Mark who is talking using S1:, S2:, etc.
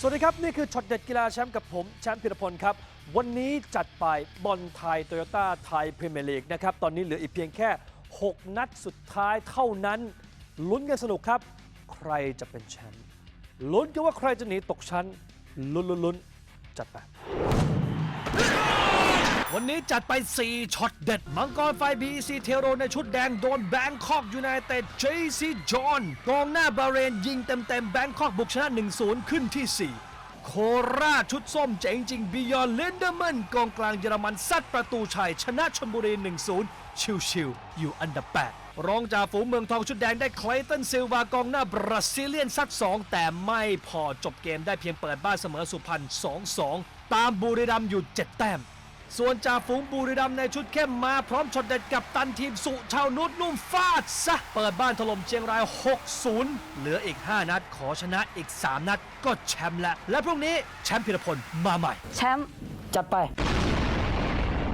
S1: สวัสดีครับ นี่คือช็อตเด็ดกีฬาแชมป์กับผม แชมป์พิรพลครับ วันนี้จัดไปบอลไทยโตโยต้าไทยพรีเมียร์ลีกนะครับ ตอนนี้เหลืออีกเพียงแค่ 6 นัดสุดท้ายเท่านั้น ลุ้นกันสนุกครับ ใครจะเป็นแชมป์ลุ้นกันว่าใครจะหนีตกชั้น ลุ้นลุ้นลุ้นจัดไป วันนี้จัดไป 4ช็อตเด็ด มังกรไฟ BEC เทโรในชุดแดงโดนแบงคอกยูไนเต็ด JC จอห์นกองหน้าบาเรนยิงเต็มๆแบงคอกบุกชนะ 1-0 ขึ้นที่ 4โคราชชุดส้มเจ๋งจริงบิยอนเลนเดอร์แมนกองกลางเยอรมันซัดประตูชัย ชนะชนบุรี 1-0 ชิวๆอยู่อันดับ 8 รองจ่าฝูงเมืองทองชุดแดงได้เคลตันซิลวากองหน้าบราซิเลียนซัด 2 แต่ไม่พอจบเกมได้เพียงเปิดบ้านเสมอสุพรรณ 2-2 ตามบุรีรัมย์อยู่ 7 แต้ม ส่วนจ่าฝูงบุรีรัมในชุดเข้มมาพร้อมช็อตเด็ดกับตันทีมสุชาวนุชนุ่มฟาดซะ เปิดบ้านถล่มเชียงราย 6-0 เหลืออีก 5 นัด ขอชนะอีก 3 นัดก็แชมป์แล้ว และพรุ่งนี้แชมป์พิรพลมาใหม่
S2: แชมป์
S3: จัดไป